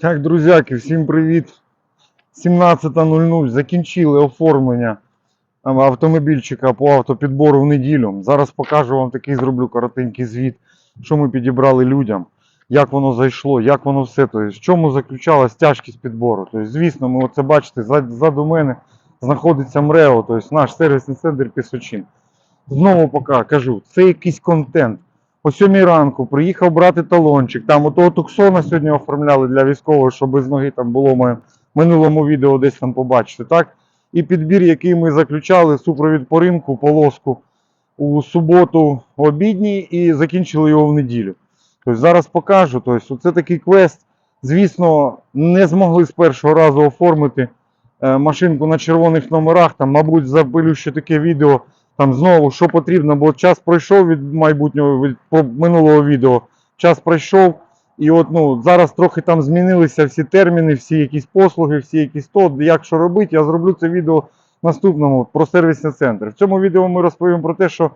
Так, друзяки, всім привіт. 17.00 закінчили оформлення автомобільчика по автопідбору в неділю. Зараз покажу вам такий зроблю коротенький звіт, що ми підібрали людям, як воно зайшло, як воно все. Тобто, в чому заключалась тяжкість підбору. Тобто, звісно, ми оце бачите, ззаду мене знаходиться МРЕО, тобто наш сервісний центр Пісочин. Знову поки кажу, це якийсь контент. О 7 ранку приїхав брати талончик. Там у того Туксона сьогодні оформляли для військових, щоб без ноги там було в минулому відео десь там побачите. Так? І підбір, який ми заключали, супровід по ринку, полоску у суботу обідній і закінчили його в неділю. Тобто зараз покажу. Тобто, це такий квест. Звісно, не змогли з першого разу оформити е, машинку на червоних номерах. Там, мабуть, запилю ще таке відео. Там знову що потрібно, бо час пройшов від майбутнього від минулого відео. Час пройшов, і от ну зараз трохи там змінилися всі терміни, всі якісь послуги, всі якісь то. Як що робити, я зроблю це відео наступному про сервісний центр. В цьому відео ми розповімо про те, що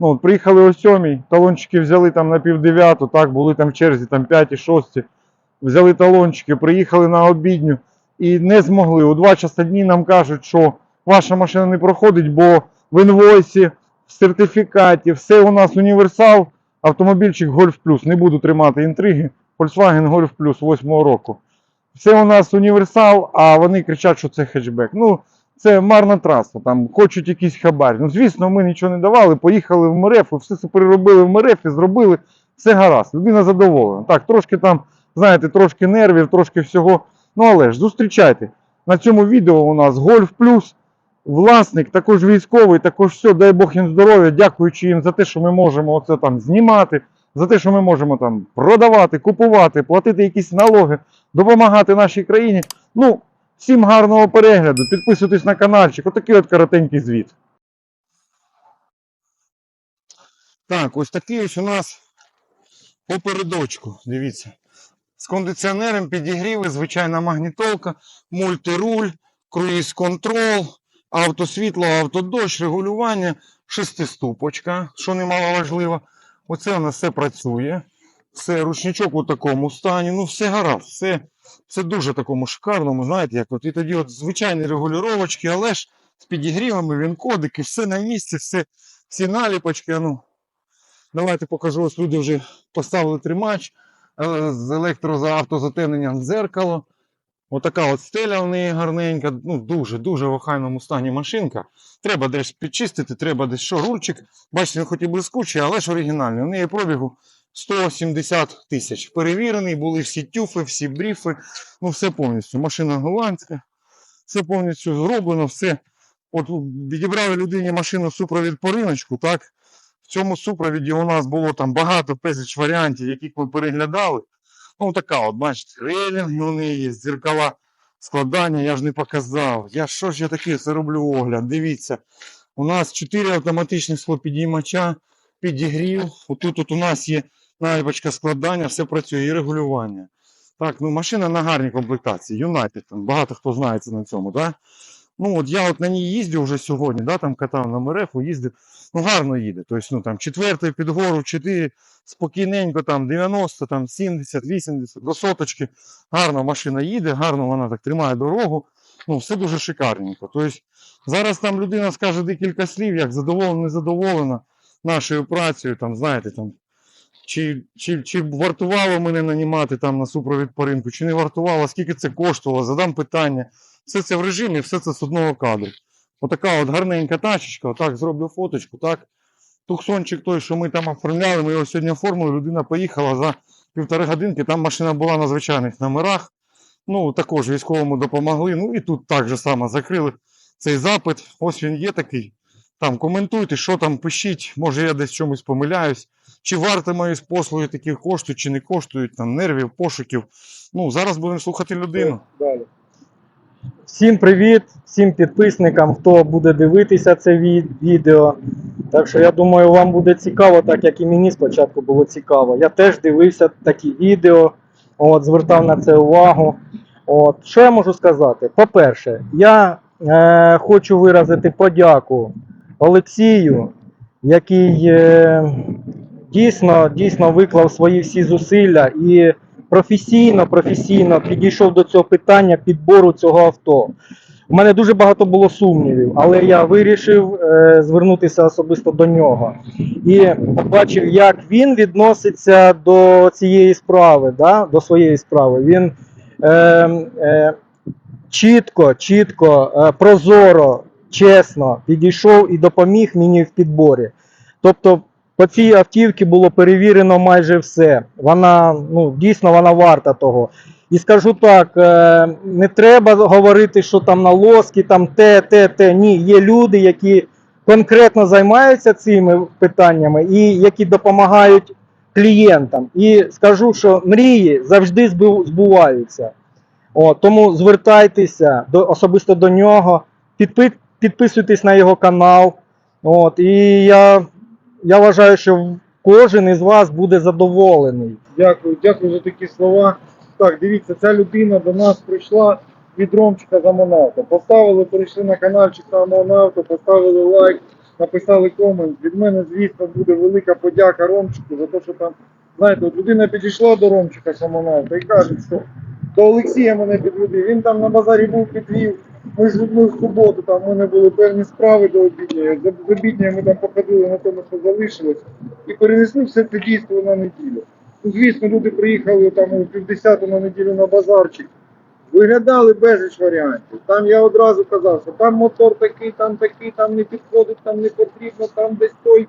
ну, приїхали о сьомій, талончики взяли там на пів дев'яту, так, були там в черзі, там п'яті, шості. Взяли талончики, приїхали на обідню і не змогли. У два часа дні нам кажуть, що ваша машина не проходить, бо в інвойсі, в сертифікаті, все у нас універсал, автомобільчик Golf Plus. Не буду тримати інтриги. Volkswagen Golf Plus 8 року. Все у нас універсал, а вони кричать, що це хетчбек. Ну, це марна траса, там хочуть якийсь хабар. Ну, звісно, ми нічого не давали, поїхали в МРФ, все це переробили в МРФ і зробили все гаразд. Людина задоволена. Так, трошки там, знаєте, трошки нервів, трошки всього. Ну але ж зустрічайте. На цьому відео у нас Golf Plus власник, також військовий, також все, дай Бог їм здоров'я, дякуючи їм за те, що ми можемо оце там знімати, за те, що ми можемо там продавати, купувати, платити якісь налоги, допомагати нашій країні. Ну, всім гарного перегляду, підписуйтесь на каналчик. Отакий от коротенький звіт. Так, ось такий ось у нас попередочку, дивіться. З кондиціонером підігріви, звичайна магнітолка, мультируль, круїз-контрол, автосвітло, автодощ, регулювання, шестиступочка, що немало важливо. Оце у нас все працює. Все, ручничок у такому стані. Ну, все гаразд, все, все дуже такому шикарному, знаєте, як от. І тоді от звичайні регулювачки, але ж з підігрівами, він кодики, все на місці, все, всі наліпочки. Ну, давайте покажу. Ось люди вже поставили тримач е, з електроавтозатемненням дзеркало. Отака от стеля в неї гарненька, ну дуже-дуже в охайному стані машинка. Треба десь підчистити, треба десь що, рульчик. Бачите, він хоч і блискучий, але ж оригінальний. У неї пробігу 170 тисяч. Перевірений, були всі тюфи, всі бріфи, ну все повністю. Машина голландська, все повністю зроблено, все. От відібрали людині машину супровід по риночку, так? В цьому супровіді у нас було там багато безліч варіантів, яких ми переглядали. Ну, така от, бачите, рейлінги у неї зеркала складання, я ж не показав. Я що ж я таке це роблю огляд? Дивіться. У нас 4 автоматичні склопідіймача, підігрів. Отут от у нас є наліпочка складання, все працює і регулювання. Так, ну машина на гарній комплектації. Там багато хто знається на цьому, так? Ну, от я от на ній їздив вже сьогодні, да, там катав на МРФ, їздив. Ну, гарно їде. Тобто, ну там четвертий під гору, 4, спокійненько, там 90, там 70, 80, до соточки. Гарно машина їде, гарно вона так тримає дорогу. Ну, все дуже шикарненько. Тобто, зараз там людина скаже декілька слів, як задоволена, не задоволена нашою працею, там, знаєте, там. Чи, чи, чи вартувало мене нанімати там на супровід по ринку, чи не вартувало, скільки це коштувало, задам питання. Все це в режимі, все це з одного кадру. Отака от гарненька тачечка, отак зроблю фоточку, так. Туксончик той, що ми там оформляли, ми його сьогодні оформили, людина поїхала за півтори годинки, там машина була на звичайних номерах. Ну, також військовому допомогли. Ну і тут так же само закрили цей запит. Ось він є такий. Там коментуйте, що там пишіть, може я десь чомусь помиляюсь. Чи варто мої послуги такі коштують, чи не коштують, там нервів, пошуків. Ну, зараз будемо слухати людину. Далі. Всім привіт, всім підписникам, хто буде дивитися це відео. Так що я думаю, вам буде цікаво, так як і мені спочатку було цікаво. Я теж дивився такі відео, от, звертав на це увагу. От, що я можу сказати? По-перше, я е, хочу виразити подяку Олексію, який е, дійсно, дійсно виклав свої всі зусилля і професійно, професійно підійшов до цього питання підбору цього авто. У мене дуже багато було сумнівів, але я вирішив е, звернутися особисто до нього і побачив, як він відноситься до цієї справи, да, до своєї справи. Він е, е, чітко, чітко, е, прозоро, чесно підійшов і допоміг мені в підборі. Тобто по цій автівці було перевірено майже все. Вона ну, дійсно вона варта того. І скажу так, е, не треба говорити, що там на лоски, там те, те, те. Ні, є люди, які конкретно займаються цими питаннями і які допомагають клієнтам. І скажу, що мрії завжди збуваються. О, тому звертайтеся до, особисто до нього, підпи, підписуйтесь на його канал. От, і я, я вважаю, що кожен із вас буде задоволений. Дякую, дякую за такі слова. Так, дивіться, ця людина до нас прийшла від Ромчика Замонавта. Поставили, перейшли на каналчик Замонавта, поставили лайк, написали комент. Від мене, звісно, буде велика подяка Ромчику за те, що там, знаєте, от людина підійшла до Ромчика Самонавта і каже, що до Олексія мене підведив. Він там на базарі був підвів. Ми ж в суботу, там в мене були певні справи до обідньої. З з обідньої ми там походили на тому, що залишилось, і перенесли все це дійство на неділю. Ну, звісно, люди приїхали там у півдесяту на неділю на базарчик. Виглядали безліч варіантів. Там я одразу казав, що там мотор такий, там такий, там не підходить, там не потрібно, там десь той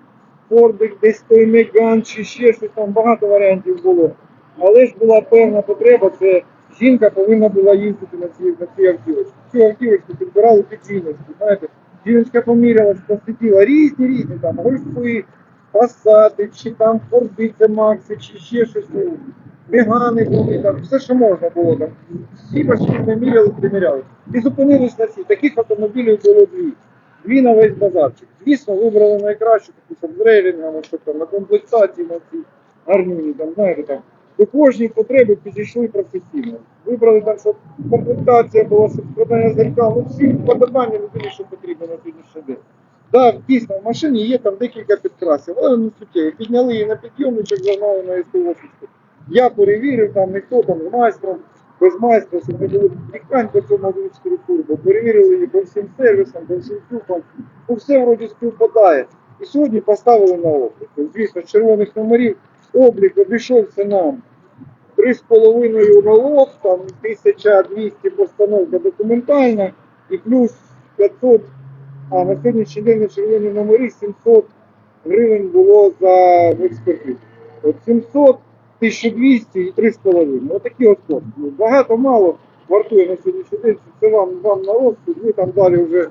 фордик, десь той меган чи ще щось, там багато варіантів було. Але ж була певна потреба, це жінка повинна була їздити на цій, на цій автівочці. Цю автівочку підбирали під жіночку. Знаєте, жіночка помірялась, посиділа різні різні там гольфи, пасати, чи там форди, макси, чи ще щось. ну, були, там, все, що можна було там. Всі машини міряли, приміряли. І зупинились на всі. Таких автомобілів було дві. Дві на весь базарчик. Звісно, вибрали найкращу, таку щоб з рейлінгами, щоб там на комплектації на ці гарнюні, там, знаєте, там. До кожній потреби підійшли професійно. Вибрали там, щоб комплектація була, щоб складання зеркал, ну всі вподобання людини, що потрібно на сьогоднішній день. Так, дійсно, в машині є там декілька підкрасів, але не суттєві. Підняли її на підйомничок, загнали на СТО. Я перевірив, там ніхто там з майстром, без майстра, щоб не було тікань по цьому 24 турбо. Перевірили її по всім сервісам, по всім цюкам. Ну все вроді співпадає. І сьогодні поставили на облік. Звісно, червоних номерів облік обійшовся нам 3,5 уролог, там 1200 постановка документальна і плюс 500, а на сьогоднішній день на червоні номери 700 гривень було за експертизу. От 700, 1200 і 3,5. Отакі от кошти. Багато мало вартує на сьогоднішній день. Це вам, вам на розсуд, ви там далі вже,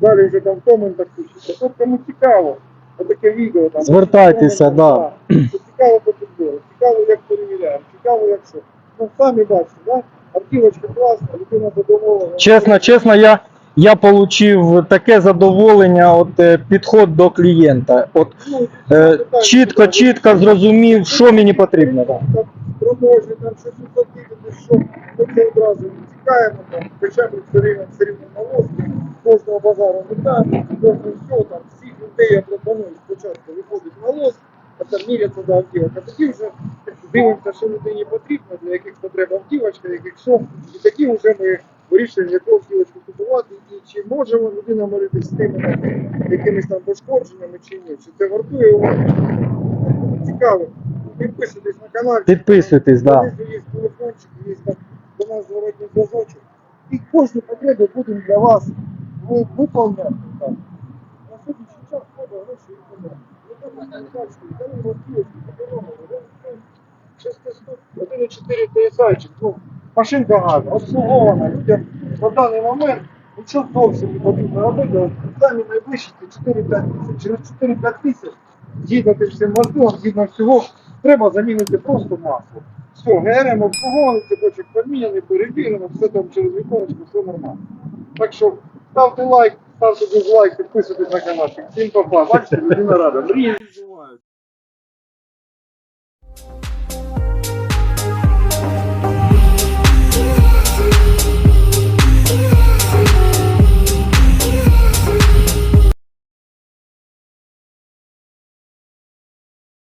далі вже там в коментах пишете. От кому цікаво, отаке відео там. Звертайтеся, коментах, Що Цікаво по підбору, цікаво, як перевіряємо, цікаво, як що. Ну, самі бачите, да? Автівочка класна, людина задоволена. Чесно, чесно, я, я отримав таке задоволення, от е, підход до клієнта. От Ну, е, питання, чітко, питання. чітко зрозумів, що мені потрібно. Да. Там Проможні, там щось заплатити, що ми це одразу не цікаємо, там, хоча б все рівно, все рівно на лосі, кожного базару вітаємо, кожного всього, там, всіх людей я пропоную спочатку виходить на лос, а там міряться до автівок, а тоді вже дивимося, що людині потрібно, для яких потреб автівочка, яких що, і тоді вже ми вирішуємо, яку автівочку купувати, і чи може людина миритися з тими якимись там пошкодженнями, чи ні, чи це вартує уваги. Цікаво. Підписуйтесь на канал. Підписуйтесь, да. Є телефончик, є там до нас зворотній зв'язочок. І кожні потреби будемо для вас ви- виконувати. Так. На сьогоднішній час треба гроші і подати. Ви там бачите, дали мотивки, подорожили, 1,4 TSI, машинка гарна, обслугована, людям на даний момент нічого зовсім не потрібно робити. Самі найближчі це 4-5 тисяч. Через 4-5 тисяч, тим всім можливим, згідно всього, треба замінити просто масло. Все, ГРМ обслугований, цепочок поміняний, перевірено, все там через віконечко, все нормально. Так що ставте лайк, ставте дизлайк, підписуйтесь на канал. Всім па-па. Бачите, людина рада. Мрії.